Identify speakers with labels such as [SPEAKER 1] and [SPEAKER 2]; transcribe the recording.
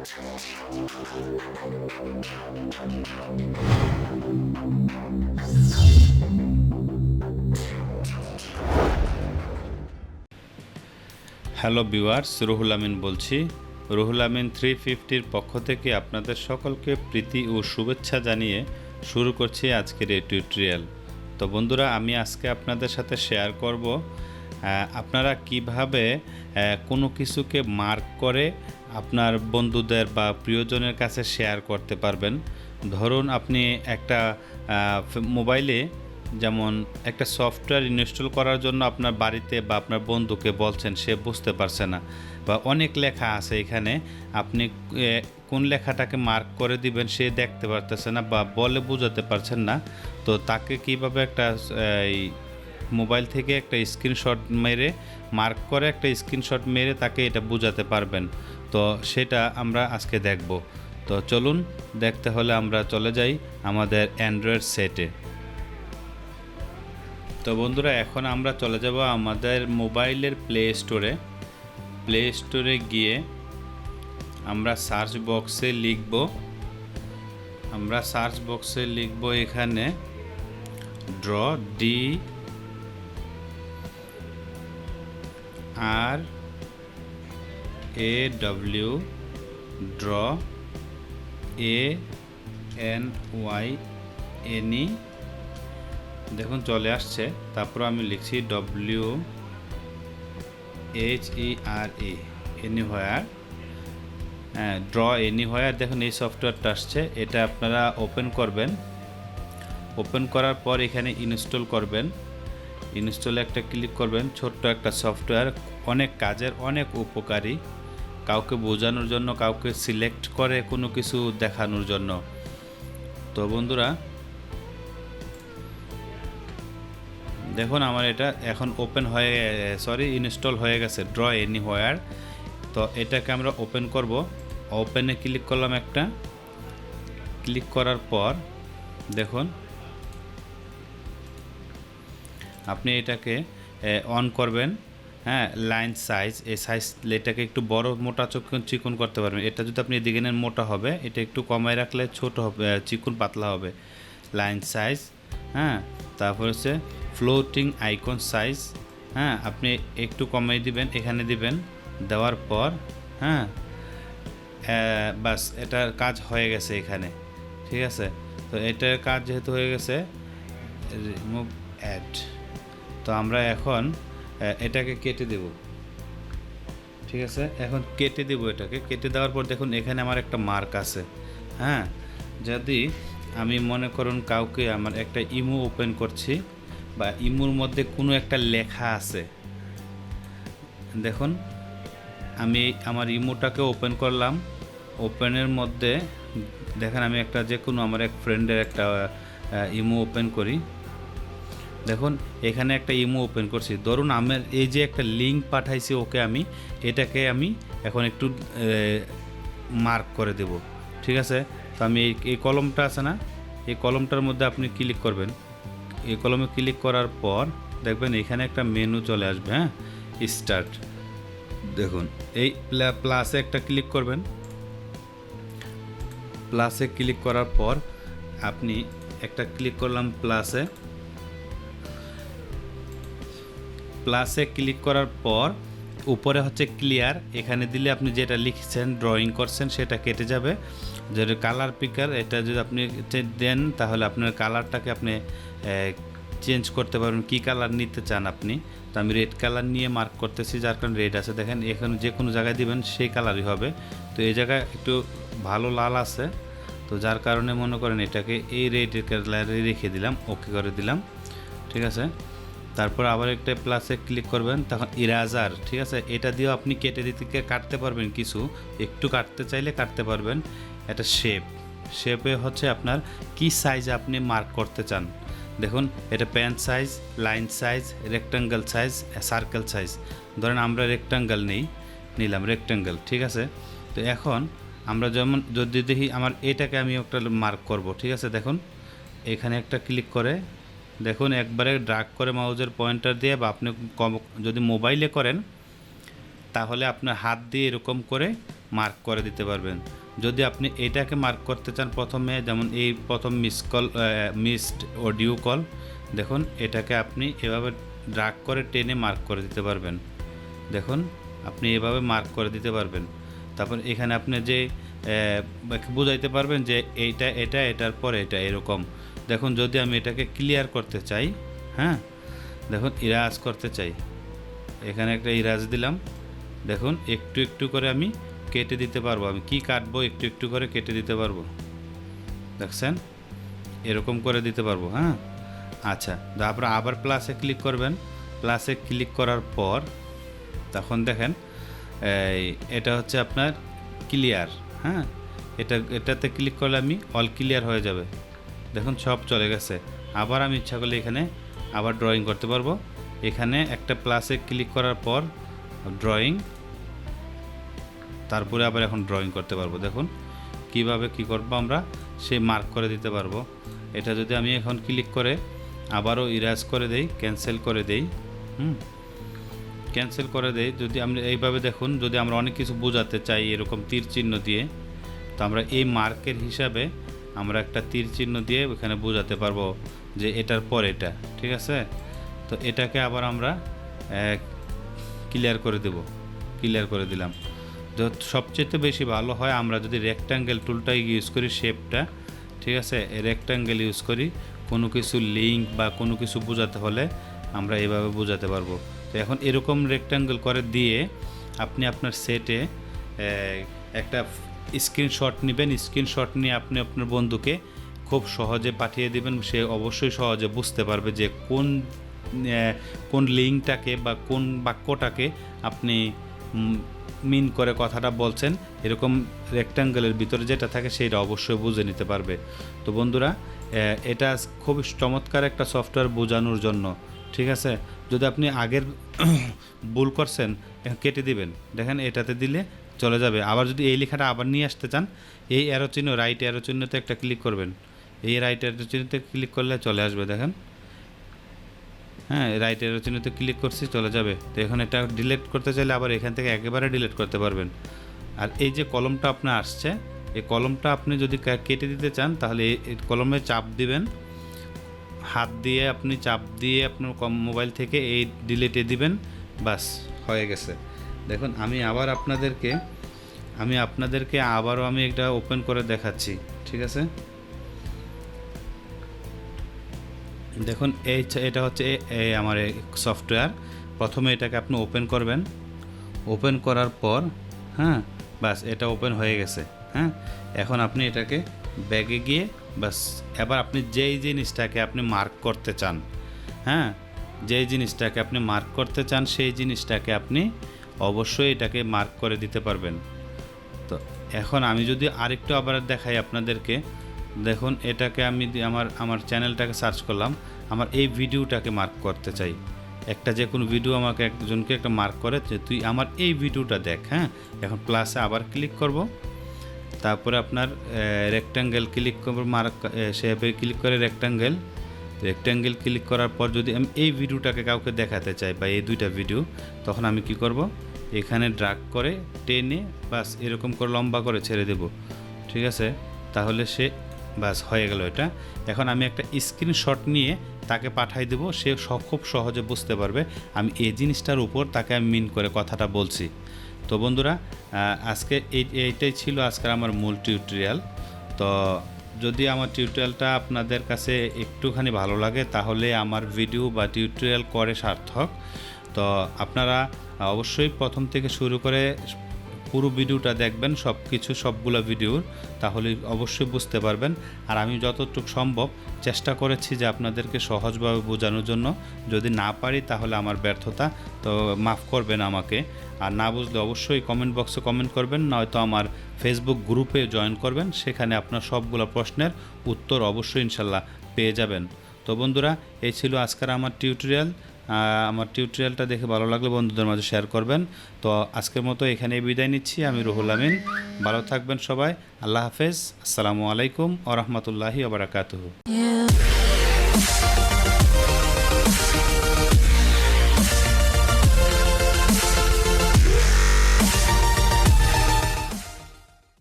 [SPEAKER 1] Hello viewers Ruhul Amin বলছি। Ruhul Amin three ফিফটির পক্ষ থেকে আপনাদের সকলকে প্রীতি ও শুভেচ্ছা জানিয়ে শুরু করছি আজকের এই টিউটোরিয়াল তো বন্ধুরা, আমি আজকে আপনাদের সাথে শেয়ার করব আপনারা কীভাবে কোনো কিছুকে মার্ক করে আপনার বন্ধুদের বা প্রিয়জনের কাছে শেয়ার করতে পারবেন। ধরুন আপনি একটা মোবাইলে যেমন একটা সফটওয়্যার ইনস্টল করার জন্য আপনার বাড়িতে বা আপনার বন্ধুকে বলছেন, সে বুঝতে পারছে না। বা অনেক লেখা আছে এখানে, আপনি কোন লেখাটাকে মার্ক করে দিবেন সে দেখতে পারতেছে না বা বলে বোঝাতে পারছেন না। তো তাকে কীভাবে একটা এই মোবাইল থেকে একটা স্ক্রিনশট মেরে মার্ক করে একটা স্ক্রিনশট মেরে তাকে এটা বোঝাতে পারবেন। তো সেটা আমরা আজকে দেখব। তো চলুন, দেখতে হলে আমরা চলে যাই আমাদের অ্যান্ড্রয়েড সেটে। তো বন্ধুরা, এখন আমরা চলে যাব আমাদের মোবাইলের প্লে স্টোরে। প্লে স্টোরে গিয়ে আমরা সার্চ বক্সে লিখব। আমরা সার্চ বক্সে লিখব এখানে, draw D R A W draw A N Y এনই। দেখুন, চলে আসছে। তারপর আমি লিখছি W H E R E anywhere হ্যাঁ ড্র এনিহোয়ার দেখুন, এই সফটওয়্যারটা আসছে। এটা আপনারা ওপেন করবেন। ওপেন করার পর এখানে ইনস্টল করবেন। ইনস্টলে একটা ক্লিক করবেন, ছোট্ট একটা সফটওয়্যার, অনেক কাজের, অনেক উপকারী। কাউকে বোঝানোর জন্য, কাউকে সিলেক্ট করে কোনো কিছু দেখানোর জন্য। তো বন্ধুরা, দেখুন আমার এটা এখন ওপেন হয়ে সরি ইনস্টল হয়ে গেছে ড্র এনি হোয়ার তো এটাকে আমরা ওপেন করব। ওপেনে ক্লিক করলাম একটা। ক্লিক করার পর, দেখুন আপনি এটাকে অন করবেন হ্যাঁ লাইন সাইজ এই সাইজ এটাকে একটু বড় মোটা চিকন চিকন করতে পারবেন। এটা যদি আপনি এদিকে নেন, মোটা হবে। এটা একটু কমায় রাখলে ছোট হবে চিকন পাতলা হবে লাইন সাইজ হ্যাঁ। তারপর হচ্ছে ফ্লোটিং আইকন সাইজ হ্যাঁ। আপনি একটু কমাই দিবেন, এখানে দিবেন। দেওয়ার পর হ্যাঁ বাস, এটার কাজ হয়ে গেছে এখানে, ঠিক আছে? তো এটার কাজ যেহেতু হয়ে গেছে রিমুভ অ্যাড তো আমরা এখন এটাকে কেটে দেব। ঠিক আছে? এখন কেটে দেব এটাকে। কেটে দেওয়ার পর দেখুন, এখানে আমার একটা মার্ক আছে। হ্যাঁ? যদি আমি মনে করুন কাউকে আমার একটা ইমো ওপেন করছি, বা ইমোর মধ্যে কোনো একটা লেখা আছে। দেখুন, আমি আমার ইমোটাকে ওপেন করলাম। ওপেনের মধ্যে, দেখেন আমি একটা যে কোনো আমার এক ফ্রেন্ডের একটা ইমো ওপেন করি। দেখুন, এখানে একটা ইমো ওপেন করছি। ধরুন আমার এই যে একটা লিঙ্ক পাঠাইছি ওকে আমি, এটাকে আমি এখন একটু মার্ক করে দেব। ঠিক আছে? তো আমি এই কলমটা আছে না? এই কলমটার মধ্যে আপনি ক্লিক করবেন। এই কলমে ক্লিক করার পর দেখবেন এখানে একটা মেনু চলে আসবে হ্যাঁ? স্টার্ট দেখুন, এই প্লা- প্লাসে একটা ক্লিক করবেন। প্লাসে ক্লিক করার পর আপনি একটা ক্লিক করলাম প্লাসে প্লাসে ক্লিক করার পর উপরে হচ্ছে ক্লিয়ার এখানে দিলে আপনি যেটা লিখছেন ড্রয়িং করছেন, সেটা কেটে যাবে। যদি কালার পিকার এটা যদি আপনি দেন, তাহলে আপনার কালারটাকে আপনি চেঞ্জ করতে পারবেন। কী কালার নিতে চান আপনি? তো আমি রেড কালার নিয়ে মার্ক করতেছি, যার কারণে রেড আছে। দেখেন, এখানে যে কোনো জায়গায় দিবেন, সেই কালারই হবে। তো এই জায়গায় একটু ভালো লাল আছে। তো যার কারণে মনে করেন এটাকে এই রেড কালারে রেখে দিলাম ওকে করে দিলাম। ঠিক আছে? তারপর আবার একটা প্লাসে ক্লিক করবেন, তখন ইরাজার ঠিক আছে? এটা দিয়েও আপনি কেটে দিতে কাটতে পারবেন কিছু। একটু কাটতে চাইলে কাটতে পারবেন। এটা শেপ শেপে হচ্ছে আপনার কি সাইজ আপনি মার্ক করতে চান। দেখুন, এটা pant size line size rectangle size circle size ধরেন আমরা রেক্টাঙ্গেল নেই, নিলাম রেক্টাঙ্গেল ঠিক আছে? তো এখন আমরা যেমন যদি দেখি, আমার এটাকে আমি একটা মার্ক করব, ঠিক আছে? দেখুন, এখানে একটা ক্লিক করে দেখুন, একবারে ড্রাগ করে মাউজের পয়েন্টার দিয়ে বা আপনি কম যদি মোবাইলে করেন, তাহলে আপনার হাত দিয়ে এরকম করে মার্ক করে দিতে পারবেন। যদি আপনি এটাকে মার্ক করতে চান প্রথমে, যেমন এই প্রথম miss call missed audio call দেখুন, এটাকে আপনি এভাবে ড্রাগ করে টেনে মার্ক করে দিতে পারবেন। দেখুন, আপনি এভাবে মার্ক করে দিতে পারবেন। তারপর এখানে আপনি যে বুঝাইতে পারবেন যে এইটা, এটা, এটার পরে এটা এরকম। দেখুন, যদি আমি এটাকে ক্লিয়ার করতে চাই হ্যাঁ? দেখুন, ইরাজ করতে চাই। এখানে একটা ইরাজ দিলাম। দেখুন, একটু একটু করে আমি কেটে দিতে পারব। আমি কি কাটবো, একটু একটু করে কেটে দিতে পারব। দেখছেন? এরকম করে দিতে পারব হ্যাঁ? আচ্ছা তারপরে আবার প্লাসে ক্লিক করবেন। প্লাসে ক্লিক করার পর, তখন দেখেন এটা হচ্ছে আপনার ক্লিয়ার হ্যাঁ এটা, এটাতে ক্লিক করলে আমি অল ক্লিয়ার হয়ে যাবে। দেখুন সব চলে গেছে। আবার আমি ইচ্ছা করলে এখানে আবার ড্রয়িং করতে পারব। এখানে একটা প্লাসে ক্লিক করার পর ড্রয়িং তারপরে আবার এখন ড্রয়িং করতে পারব। দেখুন কীভাবে কি করব আমরা সে মার্ক করে দিতে পারব। এটা যদি আমি এখন ক্লিক করে আবারও ইরাজ করে দেই ক্যান্সেল করে দেই, হুম। ক্যান্সেল করে দেই। যদি আমরা এইভাবে দেখুন, যদি আমরা অনেক কিছু বোঝাতে চাই এরকম তীর চিহ্ন দিয়ে, তো আমরা এই মার্কের হিসাবে আমরা একটা তীর চিহ্ন দিয়ে ওখানে বোঝাতে পারব যে এটার পর এটা, ঠিক আছে? তো এটাকে আবার আমরা ক্লিয়ার করে দেব ক্লিয়ার করে দিলাম। তো সবচেয়ে বেশি ভালো হয় আমরা যদি রেক্ট্যাঙ্গেল টুলটা ইউজ করি শেপটা ঠিক আছে? রেক্ট্যাঙ্গেল ইউজ করি, কোনো কিছু লিঙ্ক বা কোনো কিছু বোঝাতে হলে আমরা এভাবে বোঝাতে পারব। তো এখন এরকম রেক্ট্যাঙ্গেল করে দিয়ে আপনি আপনার সেটে একটা স্ক্রিনশট নেবেন। স্ক্রিনশট নিয়ে আপনি আপনার বন্ধুকে খুব সহজে পাঠিয়ে দিবেন। সে অবশ্যই সহজে বুঝতে পারবে যে কোন কোন লিঙ্কটাকে বা কোন বাক্যটাকে আপনি মিন করে কথাটা বলছেন। এরকম রেক্ট্যাঙ্গেলের ভিতরে যেটা থাকে সেটা অবশ্যই বুঝে নিতে পারবে। তো বন্ধুরা এটা খুবই চমৎকার একটা সফটওয়্যার বোঝানোর জন্য। ঠিক আছে? যদি আপনি আগের ভুল করছেন কেটে দিবেন। দেখেন, এটাতে দিলে চলে যাবে। আবার যদি এই লেখাটা আবার নিয়ে আসতে চান, এই অ্যারো চিহ্ন রাইট অ্যারো চিহ্নতে একটা ক্লিক করবেন। এই রাইট অ্যারো চিহ্নতে ক্লিক করলে চলে আসবে, দেখেন। হ্যাঁ রাইট অ্যারো চিহ্নতে ক্লিক করছি, চলে যাবে। তো এখন এটা ডিলিট করতে চাইলে আবার এখান থেকে একেবারে ডিলিট করতে পারবেন। আর এই যে কলমটা আপনার আসছে, এই কলমটা আপনি যদি কেটে দিতে চান, তাহলে এই- কলমে চাপ দিবেন। হাত দিয়ে আপনি চাপ দিয়ে আপনার কম মোবাইল থেকে এই ডিলেটে দিবেন, বাস। হয়ে গেছে। দেখুন, আমি আবার আপনাদেরকে, আমি আপনাদেরকে আবারও আমি এটা ওপেন করে দেখাচ্ছি, ঠিক আছে? দেখুন, এই এটা হচ্ছে এই আমার সফটওয়্যার প্রথমে এটাকে আপনি ওপেন করবেন। ওপেন করার পর হ্যাঁ বাস, এটা ওপেন হয়ে গেছে হ্যাঁ? এখন আপনি এটাকে ব্যাগে গিয়ে বাস এবার আপনি যেই জিনিসটাকে আপনি মার্ক করতে চান হ্যাঁ? যেই জিনিসটাকে আপনি মার্ক করতে চান, সেই জিনিসটাকে আপনি অবশ্যই এটাকে মার্ক করে দিতে পারবেন। তো এখন আমি যদি আরেকটু আবার দেখাই আপনাদেরকে, দেখুন, এটাকে আমি আমার আমার চ্যানেলটাকে সার্চ করলাম, আমার এই ভিডিওটাকে মার্ক করতে চাই। একটা যে কোনো ভিডিও আমাকে একজনকে একটা মার্ক করে তুই আমার এই ভিডিওটা দেখ হ্যাঁ? এখন প্লাসে আবার ক্লিক করব। তারপরে আপনার রেক্ট্যাঙ্গেল ক্লিক করব, মার্ক সেভাবে ক্লিক করে রেক্ট্যাঙ্গেল রেক্ট্যাঙ্গেল ক্লিক করার পর যদি আমি এই ভিডিওটাকে কাউকে দেখাতে চাই বা এই দুইটা ভিডিও তখন আমি কি করব? এখানে ড্রাগ করে টেনে বাস এরকম করে লম্বা করে ছেড়ে দেব। ঠিক আছে? তাহলে সে বাস হয়ে গেল এটা। এখন আমি একটা স্ক্রিনশট নিয়ে তাকে পাঠাই দেবো, স- খুব সহজে বুঝতে পারবে। আমি এই জিনিসটার উপর তাকে আমি মিন করে কথাটা বলছি। তো বন্ধুরা আজকে এই, এইটাই ছিল আজকের আমার মূল টিউটোরিয়াল তো যদি আমার টিউটোরিয়ালটা আপনাদের কাছে একটুখানি ভালো লাগে, তাহলে আমার ভিডিও বা টিউটোরিয়াল করে সার্থক। তো আপনারা অবশ্যই প্রথম থেকে শুরু করে পুরো ভিডিওটা দেখবেন সব কিছু সবগুলো ভিডিওর তাহলে অবশ্যই বুঝতে পারবেন। আর আমি যতটুকু সম্ভব চেষ্টা করেছি যে আপনাদেরকে সহজভাবে বোঝানোর জন্য। যদি না পারি, তাহলে আমার ব্যর্থতা, তো মাফ করবেন আমাকে। আর না বুঝলে অবশ্যই কমেন্ট বক্সে কমেন্ট করবেন, নয়তো আমার ফেসবুক গ্রুপে জয়েন করবেন। সেখানে আপনার সবগুলো প্রশ্নের উত্তর অবশ্যই ইনশাল্লাহ পেয়ে যাবেন। তো বন্ধুরা, এই ছিল আজকের আমার টিউটোরিয়াল আমার টিউটোরিয়ালটা দেখে ভালো লাগলে বন্ধুদের মাঝে শেয়ার করবেন। তো আজকের মতো এখানে বিদায় নিচ্ছি। আমি রুহুল আমিন। ভালো থাকবেন সবাই। আল্লাহ হাফেজ। আসসালামু আলাইকুম ও রহমতুল্লাহি আবরাকাতহ